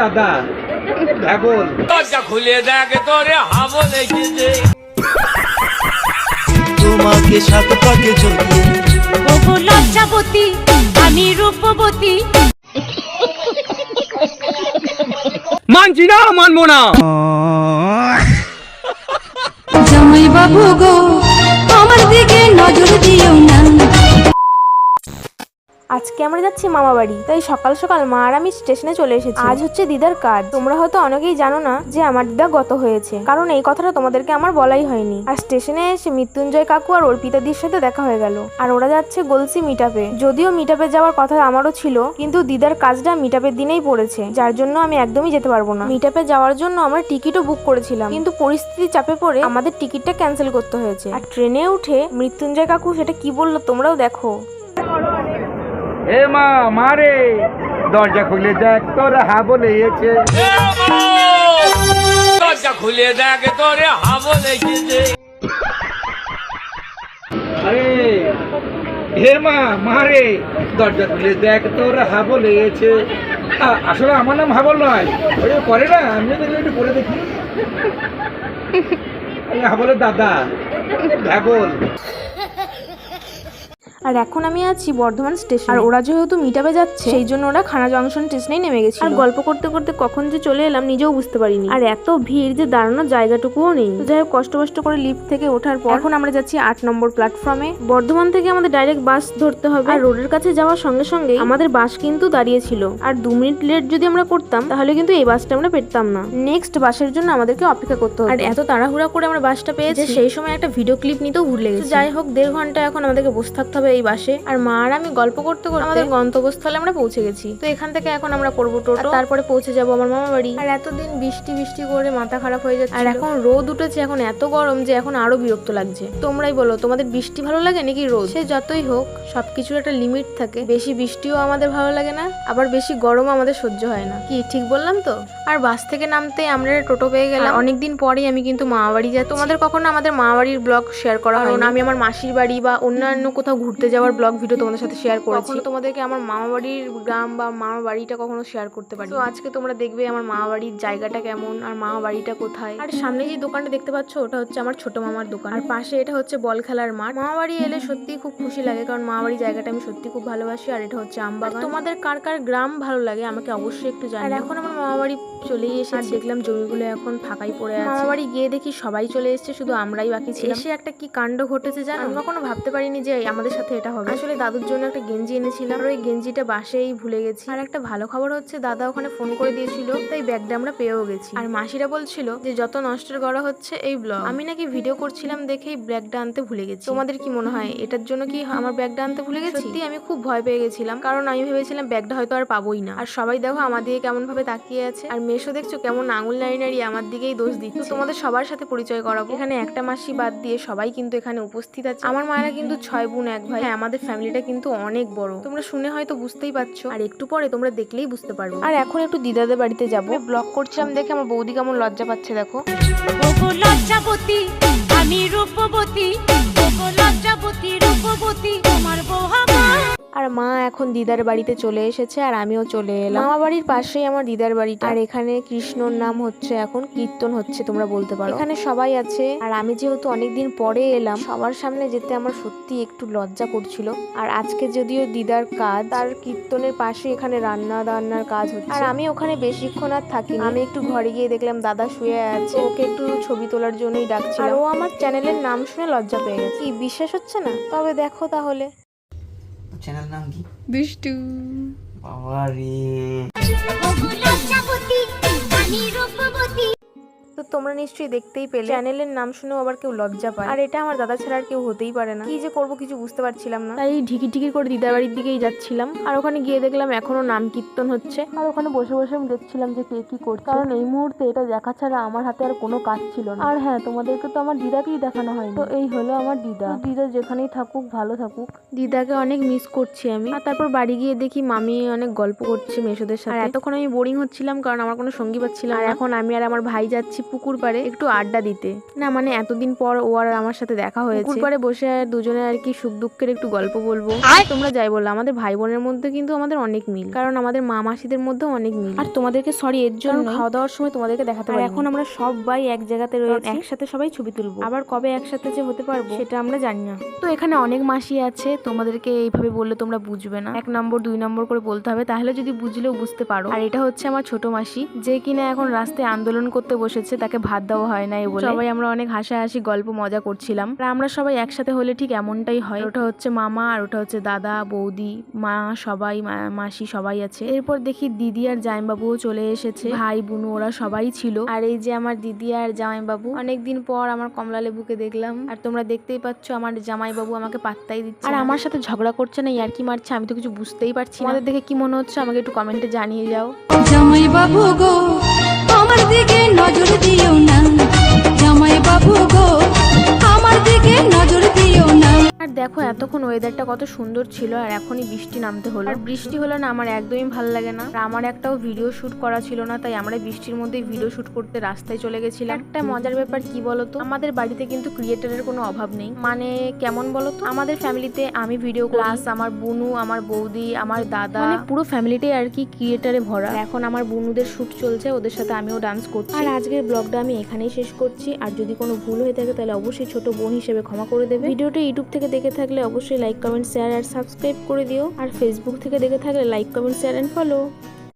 দাদা। দরজা খুলে দেখে তোরে তোমাকে সাত পাকে ওগো লজ্জাবতী আমি রূপবতী। মানছি না মানবো না। জামাই বাবু গো আমার দিকে নজর দিও। আজকে আমরা যাচ্ছি মামা বাড়ি। তাই সকাল সকাল মা আর আমি স্টেশনে চলে এসেছি। আজ হচ্ছে দিদার কাজ। তোমরা হয়তো অনেকেই জানো না যে আমার দিদা গত হয়েছে। কারণ এই কথাটা তোমাদেরকে আমার বলাই হয়নি। আর স্টেশনে এসে মৃত্যুঞ্জয় কাকু আর অর্পিতাদির সাথে দেখা হয়ে গেল। আর ওরা যাচ্ছে গলসি মিটাপে যদিও মিটাপে যাওয়ার কথা আমারও ছিল কিন্তু দিদার কাজটা মিটাপের দিনেই পড়েছে। যার জন্য আমি একদমই যেতে পারব না। মিটাপে যাওয়ার জন্য আমরা টিকিটও বুক করেছিলাম। কিন্তু পরিস্থিতি চাপে পড়ে আমাদের টিকিটটা ক্যান্সেল করতে হয়েছে। আর ট্রেনে উঠে মৃত্যুঞ্জয় কাকু সেটা কি বলল তোমরাও দেখো। এ মা মারে দরজা খুলে দেখ তোর হা বলে এসে দরজা খুলে দেখে তোরে হাবো লেগেছে আরে হে মা মারে দরজা খুলে দেখ তোর হা বলে আসলে আমার নাম হাবল নয়। ওই করে না আমিও দেখলে একটু করে দেখি। আরে হাবলের দাদা হ্যাঁ বল আর এখন আমি আছি বর্ধমান স্টেশন। আর ওরা যেহেতু মিটাবে যাচ্ছে সেই জন্য ওরা খানা জংশন স্টেশনেই নেমে গেছে আর গল্প করতে করতে কখন যে চলে এলাম নিজেও বুঝতে পারিনি। আর এত ভিড় যে দাঁড়ানোর জায়গাটুকুও নেই। যাই হোক কষ্ট কষ্ট করে লিফট থেকে ওঠার পর এখন আমরা যাচ্ছি আট নম্বর প্ল্যাটফর্মে বর্ধমান থেকে আমাদের ডাইরেক্ট বাস ধরতে হবে। আর রোডের কাছে যাওয়ার সঙ্গে সঙ্গে আমাদের বাস কিন্তু দাঁড়িয়ে ছিল আর দু মিনিট লেট যদি আমরা করতাম তাহলে কিন্তু এই বাসটা আমরা পেতাম না। নেক্সট বাসের জন্য আমাদেরকে অপেক্ষা করতে হবে। আর এত তাড়াহুড়া করে আমরা বাসটা পেয়েছি সেই সময় একটা ভিডিও ক্লিপ নিতেও ভুলে গেছি যাই হোক দেড় ঘণ্টা এখন আমাদেরকে বসে থাকতে হবে এই বাসে। আর মা আর আমি গল্প করতে করতে আমাদের গন্তব্যস্থলে আমরা পৌঁছে গেছি। তো এখান থেকে এখন আমরা করব টোটো। তারপরে পৌঁছে যাব আমার মামা বাড়ি। আর এতদিন বৃষ্টি বৃষ্টি করে মাথা খারাপ হয়ে যাচ্ছে আর এখন রোদ উঠেছে এখন এত গরম যে এখন আরও বিরক্ত লাগছে। তোমরাই বলো তোমাদের বৃষ্টি ভালো লাগে নাকি রোদ? সে যতই হোক সবকিছুর একটা লিমিট থাকে। বেশি বৃষ্টিও আমাদের ভালো লাগে না আবার বেশি গরমও আমাদের সহ্য হয় না। কি ঠিক বললাম তো? আর বাস থেকে নামতে আমরা টোটো পেয়ে গেলাম। অনেকদিন পরেই আমি কিন্তু মা বাড়ি যাচ্ছি। তোমাদের কখনো আমাদের মা বাড়ির ব্লগ শেয়ার করা হয় না আমি আমার মাসির বাড়ি বা অন্যান্য কোথাও ঘুরতে যাওয়ার ব্লগ ভিডিও তোমাদের সাথে শেয়ার করেছি। তোমাদেরকে আমার মামা বাড়ির গ্রাম বা মামা বাড়িটা কখনো শেয়ার করতে পারি তো আজকে তোমরা দেখবে আমার মামা বাড়ির জায়গাটা কেমন আর মামা বাড়িটা কোথায়। আর সামনে যে দোকানটা দেখতে পাচ্ছ ওটা হচ্ছে আমার ছোট মামার দোকান। আর পাশে এটা হচ্ছে বল খেলার মাঠ। মামা বাড়ি এলে সত্যি খুব খুশি লাগে কারণ মামা বাড়ি জায়গাটা আমি সত্যি খুব ভালোবাসি আর এটা হচ্ছে আমবাগান তোমাদের কার কার গ্রাম ভালো লাগে আমাকে অবশ্যই একটু জানাও। আর এখন আমার মামা বাড়ি চলেই এসে আর দেখলাম জমিগুলো এখন ফাঁকাই পড়ে আছে। মামা বাড়ি গিয়ে দেখি সবাই চলে এসেছে শুধু আমরাই বাকি ছিলাম। এসে একটা কি কাণ্ড ঘটেছে জানো? আমি কখনো ভাবতে পারিনি যে আমাদের সাথে এটা হবে। আসলে দাদুর জন্য একটা গেঞ্জি এনেছিলাম আর ওই গেঞ্জিটা বাসেই ভুলে গেছি। আর একটা ভালো খবর হচ্ছে, দাদা ওখানে ফোন করে দিয়েছিল, তাই ব্যাগটা আমরা পেয়েও গেছি। আর মাসিরা বলছিল যে, যত নষ্টের গড়া হচ্ছে এই ব্লগ আমি নাকি ভিডিও করছিলাম দেখেই ব্যাগটা আনতে ভুলে গেছি। তোমাদের কি মনে হয়, এটার জন্য কি আমার ব্যাগটা আনতে ভুলে গেছি? সত্যি, আমি খুব ভয় পেয়ে গেছিলাম, কারণ আমি ভেবেছিলাম ব্যাগটা হয়তো আর পাবোই না। আর সবাই দেখো আমার দিকে কেমন ভাবে তাকিয়ে আছে। আর মেশো দেখছ কেমন আঙুল নাড়ি নাড়িয়ে আমার দিকেই দোষ দিচ্ছে। তোমাদের সবার সাথে পরিচয় করাবো। এখানে একটা মাসি বাদ দিয়ে সবাই কিন্তু এখানে উপস্থিত আছে। আমার মায়েরা কিন্তু ছয় বোন, এক ভাই। হ্যাঁ আমাদের ফ্যামিলিটা কিন্তু অনেক বড়। তোমরা শুনে হয়তো বুঝতেই পারছ। আর একটু পরে তোমরা দেখলেই বুঝতে পারবে। আর এখন একটু দিদাদের বাড়িতে যাব। ব্লগ করছিলাম দেখে আমার বৌদি কেমন লজ্জা পাচ্ছে দেখো। লজ্জাপতি লজ্জাবতী আমি রূপবতী। ওগো লজ্জাবতী রূপবতী তোমার বউ আমার আর মা এখন দিদার বাড়িতে চলে এসেছে আর আমিও চলে এলাম। মামা বাড়ির পাশেই আমার দিদার বাড়িটা। আর এখানে কৃষ্ণর নাম হচ্ছে এখন কীর্তন হচ্ছে, তোমরা বলতে পারো। এখানে সবাই আছে। আর আমি যেহেতু অনেকদিন পরে এলাম, সবার সামনে যেতে আমার সত্যি একটু লজ্জা করছিল। আর আজকে যদিও দিদার কাজ আর কীর্তনের পাশে এখানে রান্না বান্নার কাজ হচ্ছে। আর আমি ওখানে বেশিক্ষণ আর থাকি আমি একটু ঘরে গিয়ে দেখলাম দাদা শুয়ে আছে। ওকে একটু ছবি তোলার জন্যই ডাকছি আর ও আমার চ্যানেলের নাম শুনে লজ্জা পেয়ে গেছে। কি, বিশ্বাস হচ্ছে না? তবে দেখো তাহলে। চ্যানেল নাম কি? দুষ্টু বাবা রে তোমরা নিশ্চয়ই দেখতেই পেলে। চ্যানেলের নাম শুনেও আবার কেউ লজ্জা পায়। আর এটা আমার দাদা ছাড়া আর কেউ হতেই পারে না। কি যে করব কিছু বুঝতে পারছিলাম না। তাই ঢিকি ঢিকি করে দিদার বাড়ির দিকেই যাচ্ছিলাম। আর ওখানে গিয়ে দেখলাম এখনও নাম কীর্তন হচ্ছে। আর ওখানে বসে বসে আমি দেখছিলাম যে কে কি করছে। কারণ এই মুহূর্তে এটা দেখা ছাড়া আমার হাতে আর কোনো কাজ ছিল না। আর হ্যাঁ তোমাদেরকে তো আমার দিদাকেই দেখানো হয়নি। তো এই হলো আমার দিদা। দিদা যেখানেই থাকুক ভালো থাকুক। দিদাকে অনেক মিস করছি আমি। আর তারপর বাড়ি গিয়ে দেখি মামি অনেক গল্প করছে মেসোদের সাথে। আর এতক্ষণ আমি বোরিং হচ্ছিলাম কারণ আমার কোনো সঙ্গী পাচ্ছিলাম আর এখন আমি আর আমার ভাই যাচ্ছি পুকুর। পাড়ে একটু আড্ডা দিতে। না মানে এতদিন পর ও আর আমার সাথে দেখা হয়েছে। পুকুর পাড়ে বসে আর দুজনে আর কি সুখ দুঃখের একটু গল্প বলব। তোমরা যাই বলল আমাদের ভাই বোনের মধ্যে কিন্তু আমাদের অনেক মিল। কারণ আমাদের মা মাসিদের মধ্যেও অনেক মিল। আর তোমাদেরকে সরি এর জন্য খাওয়া দাওয়ার সময় তোমাদেরকে দেখাতে পারি এখন আমরা সবাই এক জায়গাতে রয়েছে। একসাথে সবাই ছবি তুলবো। আবার কবে একসাথে যে হতে পারব? সেটা আমরা জানি না। তো এখানে অনেক মাসি আছে তোমাদেরকে এইভাবে বললে তোমরা বুঝবে না। এক নম্বর দুই নম্বর করে বলতে হবে। তাহলে যদি বুঝলেও বুঝতে পারো। আর এটা হচ্ছে আমার ছোট মাসি যে কিনা এখন রাস্তায় আন্দোলন করতে বসেছে তাকে ভাত দেওয়া হয় না বলে। সবাই আমরা অনেক হাসাহাসি গল্প মজা করছিলাম। আর আমরা সবাই একসাথে হলে ঠিক এমনটাই হয়। ওটা হচ্ছে মামা আর ওটা হচ্ছে দাদা বৌদি মা সবাই মা- মাসি সবাই আছে। এরপর দেখি দিদি আর জামাইবাবুও চলে এসেছে। ভাই বুনু ওরা সবাই ছিল। আর এই যে আমার দিদি আর জামাইবাবু অনেকদিন পর আমার কমলা লেবুকে দেখলাম। আর তোমরা দেখতেই পাচ্ছ আমার জামাইবাবু আমাকে পাত্তাই দিচ্ছে আর আমার সাথে ঝগড়া করছে না ইয়ার্কি মারছে আমি তো কিছু বুঝতেই পারছি না। আমাদের দেখে কি মনে হচ্ছে আমাকে একটু কমেন্টে জানিয়ে যাও। জামাইবাবু গো আমার দিকে নজর দিও না। জামাই বাবু গো আমার দিকে নজর দিও না। আর দেখো, এতক্ষণ ওয়েদারটা কত সুন্দর ছিল আর এখনই বৃষ্টি নামতে হলো। আর বৃষ্টি হলো না আমার একদমই ভালো লাগে না। আর আমার একটাও ভিডিও শুট করা ছিল না, তাই আমরা বৃষ্টির মধ্যে ভিডিও শুট করতে রাস্তায় চলে গেছিলাম। একটা মজার ব্যাপার কি বলতো? আমাদের বাড়িতে কিন্তু ক্রিয়েটারের কোনো অভাব নেই। মানে কেমন বলতো? আমাদের ফ্যামিলিতে আমি ভিডিও ক্লাস আমার বুনু, আমার বৌদি, আমার দাদা। মানে পুরো ফ্যামিলিটাই আর কি ক্রিয়েটারে ভরা। এখন আমার বুনুদের শুট চলছে, ওদের সাথে আমিও ডান্স করছি। আর আজকের ব্লগটা আমি এখানেই শেষ করছি। আর যদি কোনো ভুল হয়ে থাকে, তাহলে অবশ্যই ছোট বোন হিসেবে ক্ষমা করে দেবে। ভিডিওটা ইউটিউব থেকে দেখে থাকলে অবশ্যই লাইক কমেন্ট শেয়ার আর সাবস্ক্রাইব করে দিও। আর ফেসবুক থেকে দেখে থাকলে like comment share and follow